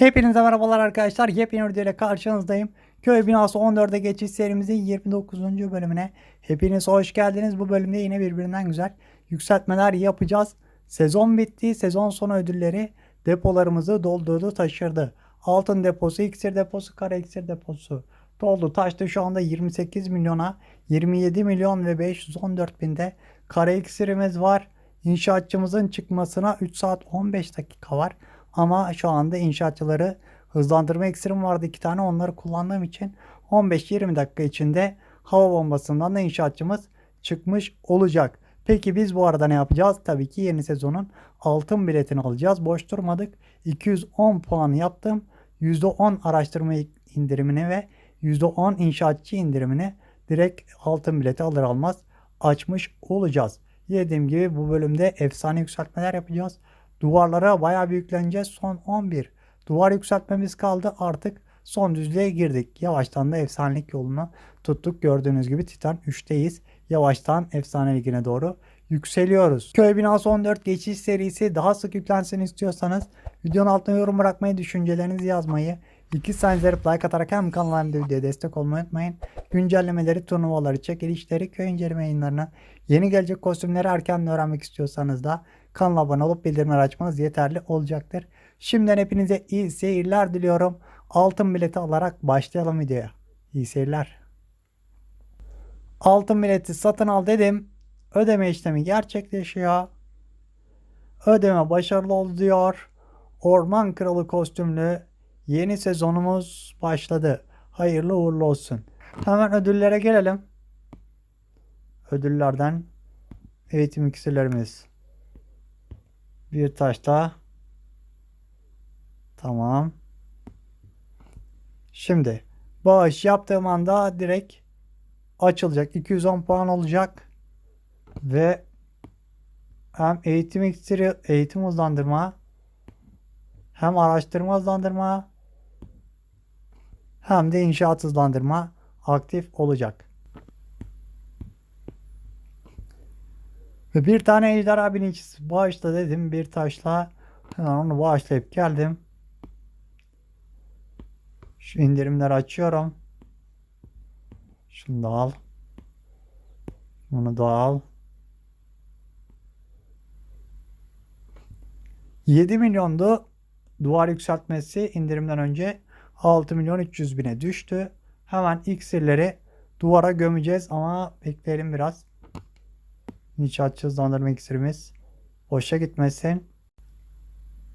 Hepinize merhabalar arkadaşlar. Yepyeni bir videoyla karşınızdayım. Köy binası 14'e geçiş serimizin 29. bölümüne hepiniz hoş geldiniz. Bu bölümde yine birbirinden güzel yükseltmeler yapacağız. Sezon bitti. Sezon sonu ödülleri depolarımızı doldurdu, taşırdı. Altın deposu, iksir deposu, kara iksir deposu doldu, taştı. Şu anda 28 milyona 27 milyon ve 514 binde kara iksirimiz var. İnşaatçımızın çıkmasına 3 saat 15 dakika var. Ama şu anda inşaatçıları hızlandırma iksirim vardı iki tane. Onları kullandığım için 15-20 dakika içinde hava bombasından da inşaatçımız çıkmış olacak. Peki biz bu arada ne yapacağız? Tabii ki yeni sezonun altın biletini alacağız. Boş durmadık. 210 puan yaptım. %10 araştırma indirimini ve %10 inşaatçı indirimini direkt altın bileti alır almaz açmış olacağız. Dediğim gibi bu bölümde efsane yükseltmeler yapacağız. Duvarlara bayağı büyükleneceğiz. Son 11 duvar yükseltmemiz kaldı. Artık son düzlüğe girdik. Yavaştan da efsanelik yolunu tuttuk. Gördüğünüz gibi Titan 3'teyiz. Yavaştan efsane ligine doğru yükseliyoruz. Köy binası 14 geçiş serisi daha sık yüklensin istiyorsanız videonun altına yorum bırakmayı, düşüncelerinizi yazmayı, iki saniye like atarak hem kanala hem de videoya destek olmayı unutmayın. Güncellemeleri, turnuvaları, çekilişleri, köy inceleme yayınlarını, yeni gelecek kostümleri erken öğrenmek istiyorsanız da kanala abone olup bildirimleri açmanız yeterli olacaktır. Şimdiden hepinize iyi seyirler diliyorum. Altın bileti alarak başlayalım videoya. İyi seyirler. Altın bileti satın al dedim. Ödeme işlemi gerçekleşiyor. Ödeme başarılı oldu diyor. Orman Kralı kostümlü yeni sezonumuz başladı. Hayırlı uğurlu olsun. Hemen ödüllere gelelim. Ödüllerden eğitim iksirlerimiz. Bir taş daha. Tamam. Şimdi bağış yaptığım anda direkt açılacak. 210 puan olacak. Ve hem eğitim iksiri, eğitim hızlandırma hem araştırma hızlandırma hem de inşaat hızlandırma aktif olacak. Ve bir tane ejderha binicisi bağışla dedim bir taşla hemen onu bağışlayıp geldim. Şu indirimleri açıyorum. Şunu da al. Bunu da al. 7 milyondu duvar yükseltmesi indirimden önce 6 milyon 300 bine düştü. Hemen iksirleri duvara gömeceğiz ama bekleyelim biraz. İnşaatçı hızlandırma iksirimiz boşa gitmesin.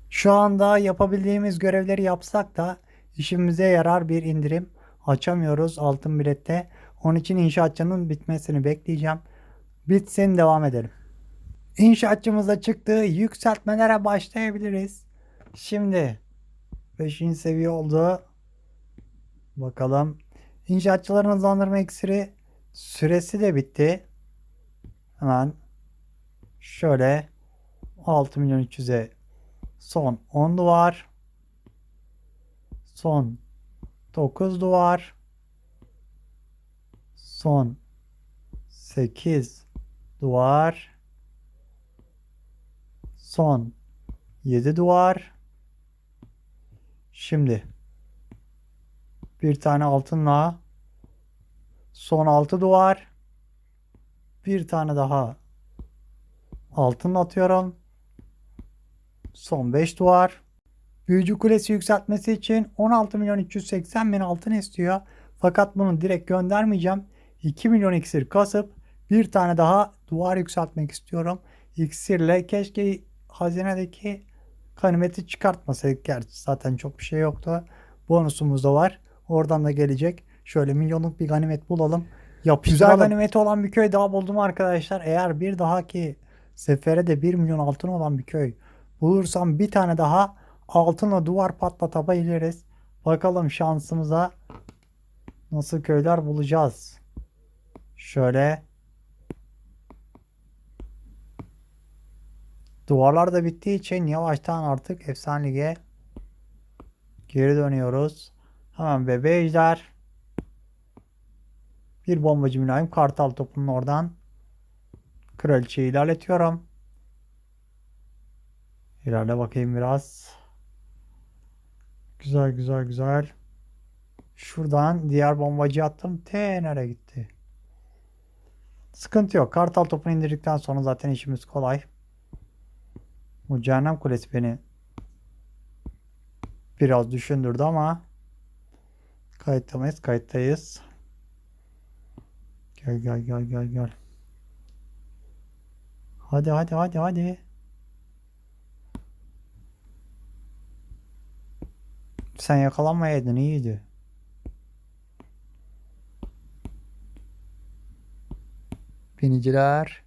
Şu anda yapabildiğimiz görevleri yapsak da işimize yarar bir indirim açamıyoruz altın bilette. Onun için inşaatçının bitmesini bekleyeceğim. Bitsin devam edelim. İnşaatçımız da çıktı. Yükseltmelere başlayabiliriz. Şimdi 5. seviye oldu. Bakalım. İnşaatçıların hızlandırma iksiri süresi de bitti. Hemen şöyle 6 milyon 300'e son 10 duvar. Son 9 duvar. Son 8 duvar. Son 7 duvar. Şimdi bir tane altınla son 6 duvar. Bir tane daha altın atıyorum. Son 5 duvar. Büyücü kulesi yükseltmesi için 16 milyon 380 bin altın istiyor. Fakat bunu direkt göndermeyeceğim. 2 milyon iksir kasıp bir tane daha duvar yükseltmek istiyorum. İksirle keşke hazinedeki ganimeti çıkartmasaydık. Gerçi zaten çok bir şey yoktu. Bonusumuz da var. Oradan da gelecek. Şöyle milyonluk bir ganimet bulalım. Yapıştıralım. Güzel ganimeti olan bir köy daha buldum arkadaşlar. Eğer bir daha ki sefere de 1 milyon altın olan bir köy bulursam bir tane daha altınla duvar patlatabiliriz. Bakalım şansımıza nasıl köyler bulacağız. Şöyle Duvarlar da bittiği için yavaştan artık efsane lige geri dönüyoruz. Hemen bebe ejder. Bir bombacı mülayim kartal topunun oradan kraliçeyi ilerletiyorum. İlerle bakayım biraz. Güzel güzel güzel. Şuradan diğer bombacı attım. T nereye gitti? Sıkıntı yok. Kartal topunu indirdikten sonra zaten işimiz kolay. Bu cehennem kulesi beni biraz düşündürdü ama kayıtta mıyız? Kayıttayız. Gel gel gel gel gel. Hadi hadi hadi hadi. Sen yakalanmayaydın iyiydi. Biniciler.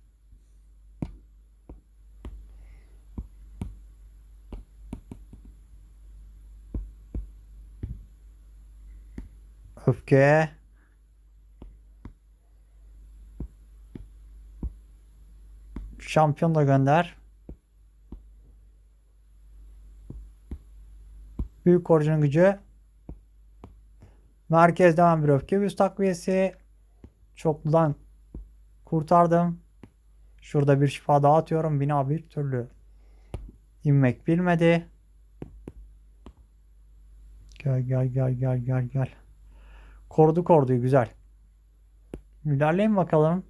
Öfke. Şampiyon da gönder. Büyük korucunun gücü. Merkezde hemen bir öfke büyüsü takviyesi. Çokludan kurtardım. Şurada bir şifa daha atıyorum. Bina bir türlü inmek bilmedi. Gel gel gel gel gel gel. Korudu korudu güzel. İlerleyin bakalım.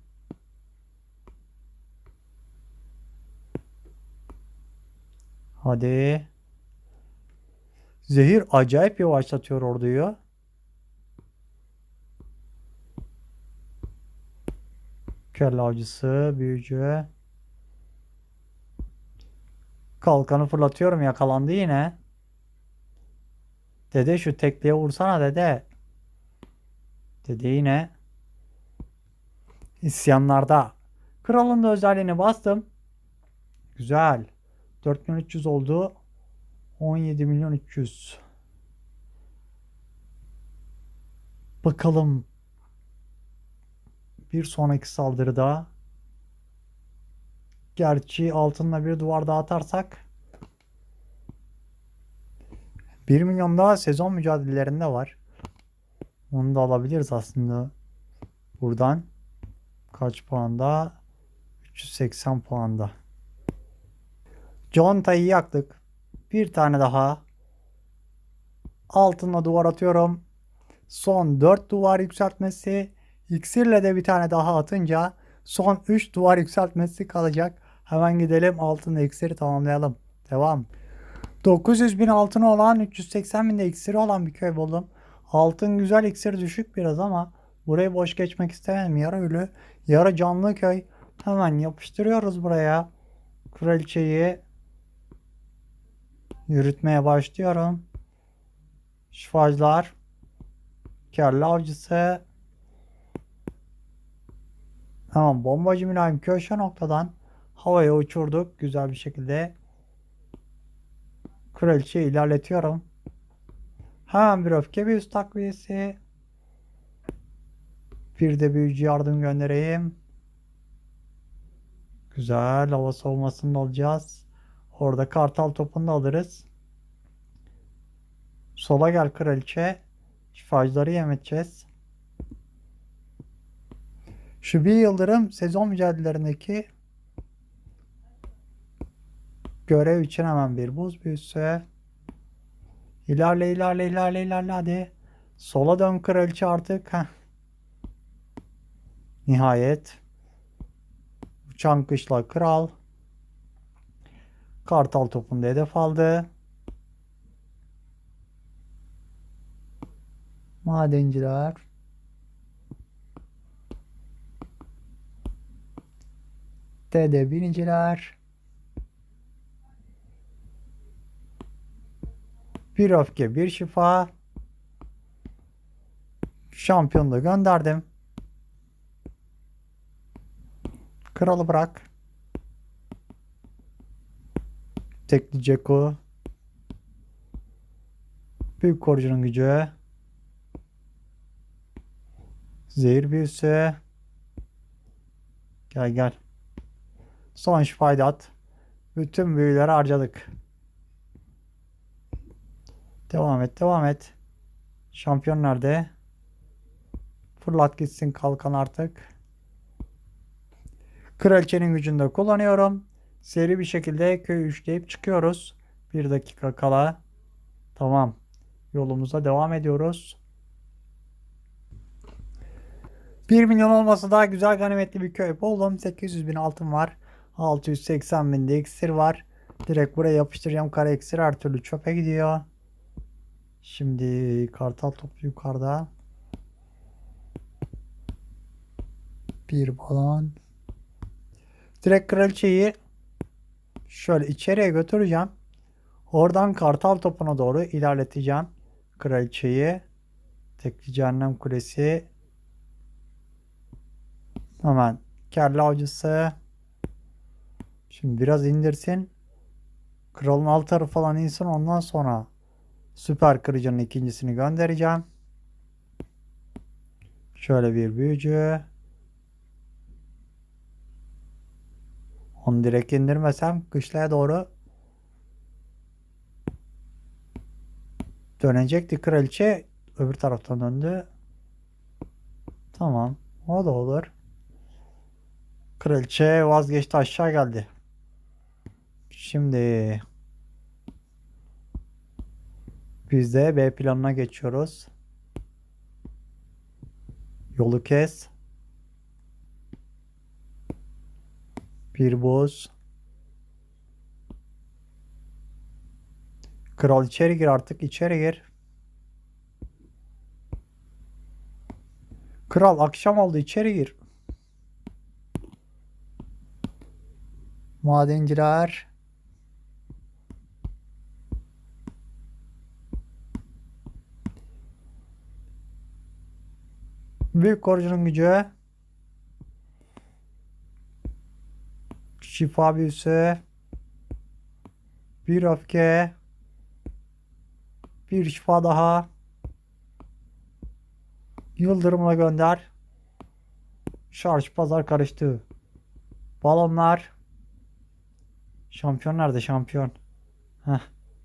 Hadi. Zehir acayip yavaşlatıyor orduyu. Kelle avcısı, büyücü. Kalkanı fırlatıyorum yakalandı yine. Dede şu tekliğe vursana dede. Dede yine. İsyanlarda. Kralın da özelliğini bastım. Güzel. 4300 oldu. 17 milyon 300. Bakalım. Bir sonraki saldırıda. Gerçi altınla bir duvar daha atarsak 1 milyon daha sezon mücadelelerinde var. Onu da alabiliriz aslında. Buradan kaç puanda? 380 puanda. Conta'yı yaktık. Bir tane daha. Altınla duvar atıyorum. Son 4 duvar yükseltmesi. İksirle de bir tane daha atınca son 3 duvar yükseltmesi kalacak. Hemen gidelim altınla iksiri tamamlayalım. Devam. 900 bin altını olan 380 bin de iksiri olan bir köy buldum. Altın güzel iksir düşük biraz ama burayı boş geçmek istemedim. Yarı ölü, yarı canlı köy. Hemen yapıştırıyoruz buraya. Kraliçeyi yürütmeye başlıyorum. Şifacılar. Kelle avcısı. Tamam bombacı mülayim köşe noktadan havaya uçurduk güzel bir şekilde. Kraliçeyi ilerletiyorum. Hemen bir öfke bir üst takviyesi. Bir de büyücü yardım göndereyim. Güzel hava savunmasını da alacağız. Orada kartal topunu alırız. Sola gel kraliçe. Şifacıları yem edeceğiz. Şu bir yıldırım sezon mücadelelerindeki görev için hemen bir buz büyüsü. İlerle ilerle ilerle ilerle hadi. Sola dön kraliçe artık. Heh. Nihayet. Uçan kışla kral. Kartal topunda hedef aldı. Madenciler. Dede biniciler. Bir öfke, bir şifa. Şampiyonu da gönderdim. Kralı bırak. Tekli Ceko. Büyük korucunun gücü. Zehir büyüsü. Gel gel. Son şifayı da at. Bütün büyüleri harcadık. Devam et, devam et. Şampiyon nerede? Fırlat gitsin kalkan artık. Kraliçenin gücünü de kullanıyorum. Seri bir şekilde köyü üçleyip çıkıyoruz. Bir dakika kala. Tamam. yolumuza devam ediyoruz. 1 milyon olması daha güzel ganimetli bir köy buldum. 800 bin altın var. 680 bin de iksir var. Direkt buraya yapıştıracağım. Kara iksir her türlü çöpe gidiyor. Şimdi kartal topu yukarıda. Bir balon. Direkt kraliçeyi şöyle içeriye götüreceğim. Oradan kartal topuna doğru ilerleteceğim. Kraliçeyi. Tekli cehennem kulesi. Hemen kelle avcısı. Şimdi biraz indirsin. Kralın alt tarafı falan insin. Ondan sonra süper kırıcının ikincisini göndereceğim. Şöyle bir büyücü. Onu direkt indirmesem kışlaya doğru dönecekti kraliçe. Öbür taraftan döndü. Tamam. O da olur. Kraliçe vazgeçti aşağı geldi. Şimdi biz de B planına geçiyoruz. Yolu kes. Bir boz. Kral içeri gir artık içeri gir. Kral akşam oldu içeri gir. Madenciler. Büyük korucunun gücü. Şifa büyüsü. Bir öfke. Bir şifa daha. Yıldırımla gönder. Şarj pazar karıştı. Balonlar. Şampiyon nerede şampiyon? Heh,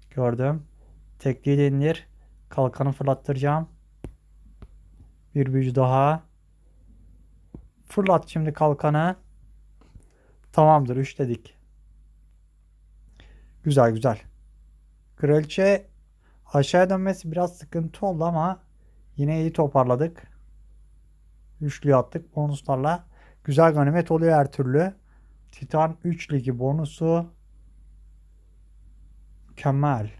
gördüm. Tekliği de indir. Kalkanı fırlattıracağım. Bir büyücü daha. Fırlat şimdi kalkanı. Tamamdır 3 dedik. Güzel güzel. Kraliçe aşağıya dönmesi biraz sıkıntı oldu ama yine iyi toparladık. Üçlü attık bonuslarla. Güzel ganimet oluyor her türlü. Titan 3 ligi bonusu. Mükemmel.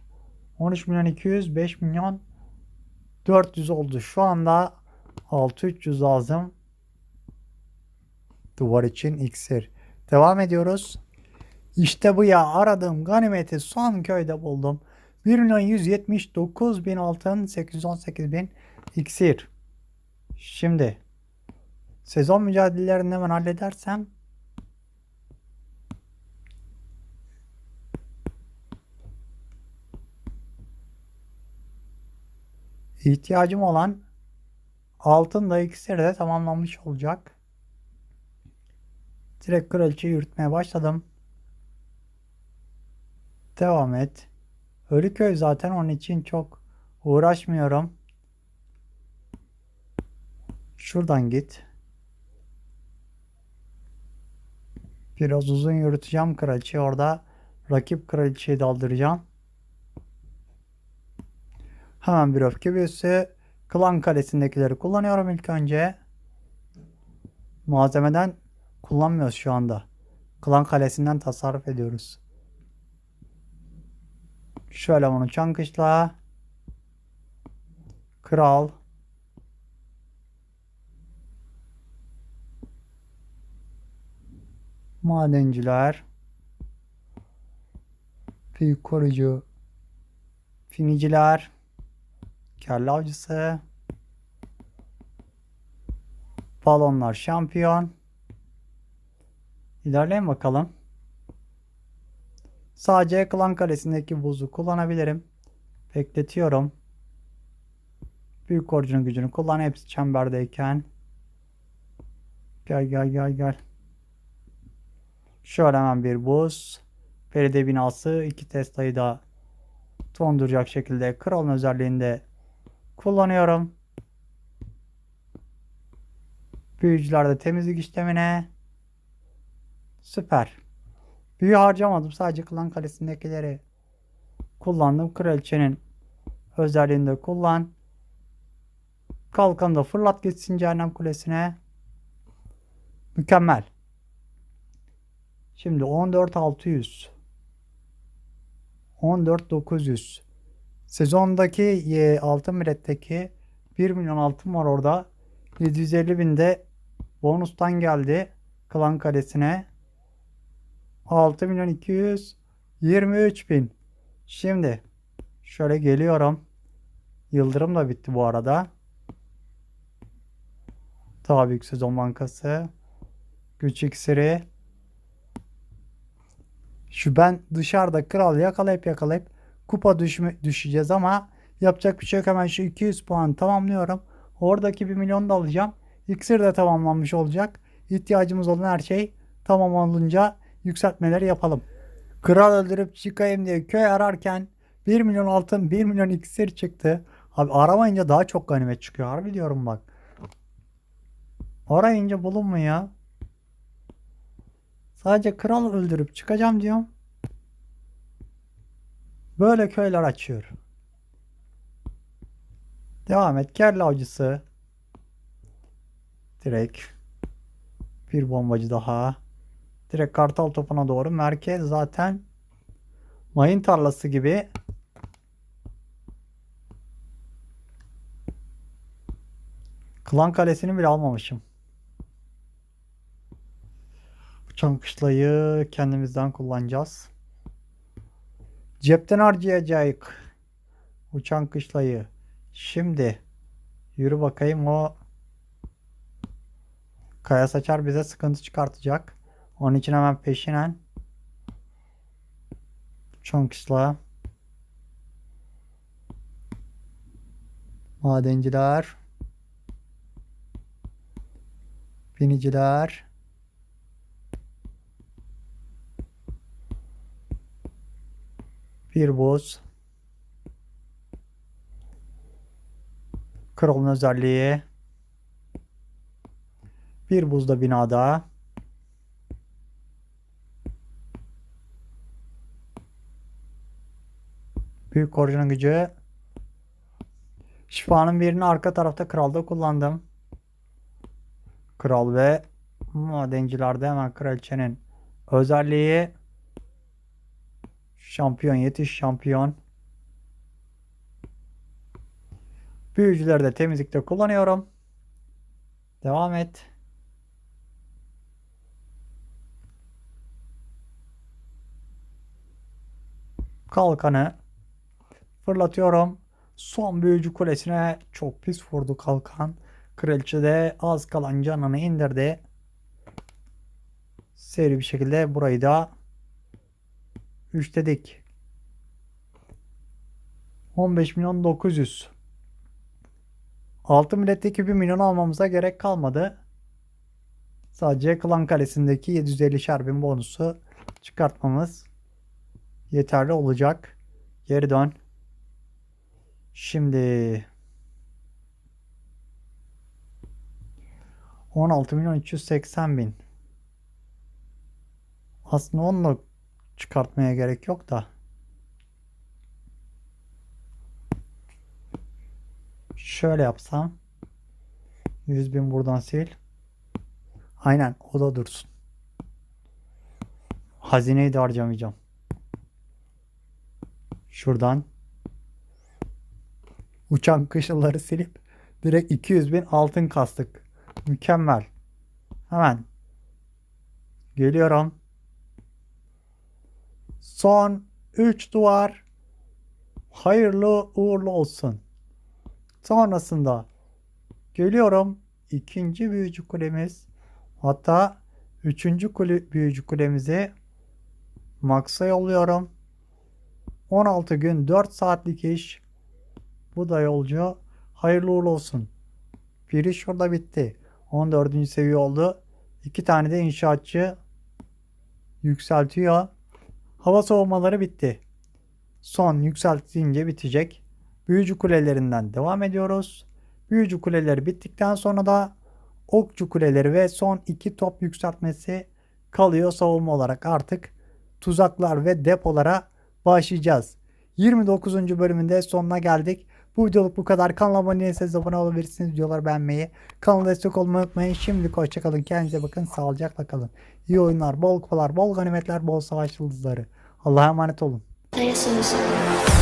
13 milyon 200 5 milyon 400 oldu. Şu anda 6300 lazım. Duvar için iksir. Devam ediyoruz. İşte bu ya aradığım ganimeti son köyde buldum. 1 milyon 179 bin altın 818 bin iksir. Şimdi sezon mücadelelerini hemen halledersem ihtiyacım olan altın da iksir de tamamlanmış olacak. Direkt kraliçeyi yürütmeye başladım. Devam et. Ölüköy zaten onun için çok uğraşmıyorum. Şuradan git. Biraz uzun yürüteceğim kraliçeyi orada. Rakip kraliçeyi daldıracağım. Hemen bir öfke büyüsü. Klan kalesindekileri kullanıyorum ilk önce. Malzemeden kullanmıyoruz şu anda. Klan kalesinden tasarruf ediyoruz. Şöyle bunu çankışla. Kral. Madenciler. Büyük korucu. Finiciler. Kelle avcısı. Balonlar şampiyon. İlerleyin bakalım. Sadece klan kalesindeki buzu kullanabilirim. Bekletiyorum. Büyük korucunun gücünü kullan. Hepsi çemberdeyken. Gel gel gel gel. Şöyle hemen bir buz. Belediye binası. iki Tesla'yı da donduracak şekilde kralın özelliğinde kullanıyorum. Büyücülerde temizlik işlemine. Süper. Büyü harcamadım. Sadece klan kalesindekileri kullandım. Kraliçenin özelliğini de kullan. Kalkanı da fırlat gitsin cehennem kulesine. Mükemmel. Şimdi 14600 14900 Sezondaki altın biletteki 1 milyon altın var orada. 750 binde bonustan geldi. Klan kalesine. 6 milyon 223 bin. Şimdi şöyle geliyorum. Yıldırım da bitti bu arada. Daha büyük sezon bankası. Güç iksiri. Şu ben dışarıda kral yakalayıp yakalayıp kupa düşme, düşeceğiz ama yapacak bir şey yok. Hemen şu 200 puan tamamlıyorum. Oradaki 1 milyon da alacağım. İksir de tamamlanmış olacak. İhtiyacımız olan her şey tamam olunca yükseltmeleri yapalım. Kral öldürüp çıkayım diye köy ararken 1 milyon altın 1 milyon iksir çıktı. Abi aramayınca daha çok ganimet çıkıyor. Harbi diyorum bak. Arayınca bulunmuyor. Sadece kral öldürüp çıkacağım diyorum. Böyle köyler açıyor. Devam et. Kelle avcısı. Direkt. Bir bombacı daha. Direkt kartal topuna doğru. Merkez zaten mayın tarlası gibi. Klan kalesini bile almamışım. Uçan kışlayı kendimizden kullanacağız. Cepten harcayacağız. Uçan kışlayı. Şimdi yürü bakayım o kaya saçar bize sıkıntı çıkartacak. Onun için hemen peşinen kışla madenciler biniciler Bir buz. Kralın özelliği. Bir buzda binada. Büyük koruyucunun gücü. Şifanın birini arka tarafta kralda kullandım. Kral ve madencilerde hemen kraliçenin özelliği. Şampiyon yetiş şampiyon. Büyücüleri de temizlikte kullanıyorum. Devam et. Kalkanı fırlatıyorum. Son büyücü kulesine çok pis vurdu kalkan. Kraliçe de az kalan canını indirdi. Seri bir şekilde burayı da 3 dedik. 15 milyon 900. 6 milletteki 1 milyon almamıza gerek kalmadı. Sadece Klan Kalesi'ndeki 750 şerbin bonusu çıkartmamız yeterli olacak. Geri dön. Şimdi 16 milyon 380 bin. Aslında onunla çıkartmaya gerek yok da. Şöyle yapsam 100 bin buradan sil. Aynen o da dursun. Hazineyi de harcamayacağım. Şuradan uçan kışlaları silip direkt 200 bin altın kastık. Mükemmel. Hemen geliyorum. Son 3 duvar hayırlı uğurlu olsun. Sonrasında geliyorum ikinci büyücü kulemiz hatta üçüncü kule, büyücü kulemizi Max'a yolluyorum. 16 gün 4 saatlik iş. Bu da yolcu. Hayırlı uğurlu olsun. Biri şurada bitti. 14. seviye oldu. İki tane de inşaatçı yükseltiyor. Hava soğumaları bitti. Son yükseltince bitecek. Büyücü kulelerinden devam ediyoruz. Büyücü kuleleri bittikten sonra da okçu kuleleri ve son iki top yükseltmesi kalıyor savunma olarak artık tuzaklar ve depolara başlayacağız. 29. bölümünde sonuna geldik. Bu videoluk bu kadar. Kanala abone değilseniz abone olabilirsiniz. Videoları beğenmeyi. Kanala destek olmayı unutmayın. Şimdilik hoşçakalın. Kendinize bakın. Sağlıcakla kalın. İyi oyunlar, bol kupalar, bol ganimetler, bol savaş yıldızları. Allah'a emanet olun. As